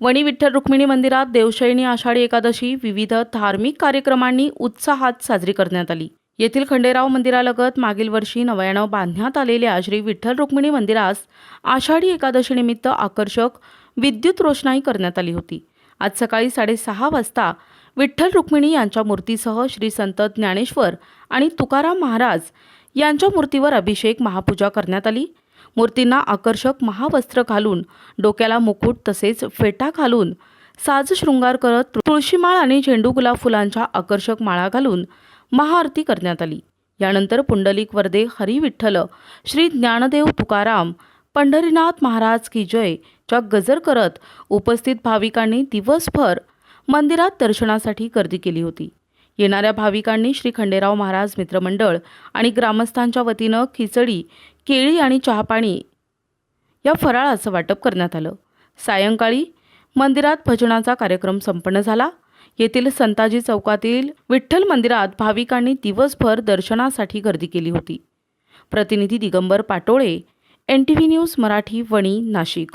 वणी विठ्ठल रुक्मिणी मंदिरात देवशयनी आषाढी एकादशी विविध धार्मिक कार्यक्रमांनी उत्साहात साजरी करण्यात आली. येथील खंडेराव मंदिरालगत मागील वर्षी नव्यानं बांधण्यात आलेल्या श्री विठ्ठल रुक्मिणी मंदिरास आषाढी एकादशीनिमित्त आकर्षक विद्युत रोषणाई करण्यात आली होती. आज सकाळी साडेसहा वाजता विठ्ठल रुक्मिणी यांच्या मूर्तीसह श्री संत ज्ञानेश्वर आणि तुकाराम महाराज यांच्या मूर्तीवर अभिषेक महापूजा करण्यात आली. मूर्तींना आकर्षक महावस्त्र घालून डोक्याला मुकुट तसेच फेटा घालून साज शृंगार करत तुळशीमाळ आणि झेंडू गुलाब फुलांच्या आकर्षक माळा घालून महाआरती करण्यात आली. यानंतर पुंडलिक वर्दे हरी विठ्ठल श्री ज्ञानदेव तुकाराम पंढरीनाथ महाराज की जय च्या गजर करत उपस्थित भाविकांनी दिवसभर मंदिरात दर्शनासाठी गर्दी केली होती. येणाऱ्या भाविकांनी श्री खंडेराव महाराज मित्रमंडळ आणि ग्रामस्थांच्या वतीनं खिचडी केळी आणि चहापाणी या फराळाचं वाटप करण्यात आलं. सायंकाळी मंदिरात भजनाचा कार्यक्रम संपन्न झाला. येथील संताजी चौकातील विठ्ठल मंदिरात भाविकांनी दिवसभर दर्शनासाठी गर्दी केली होती. प्रतिनिधी Digambar Patole N T V news Marathi Wani Nashik.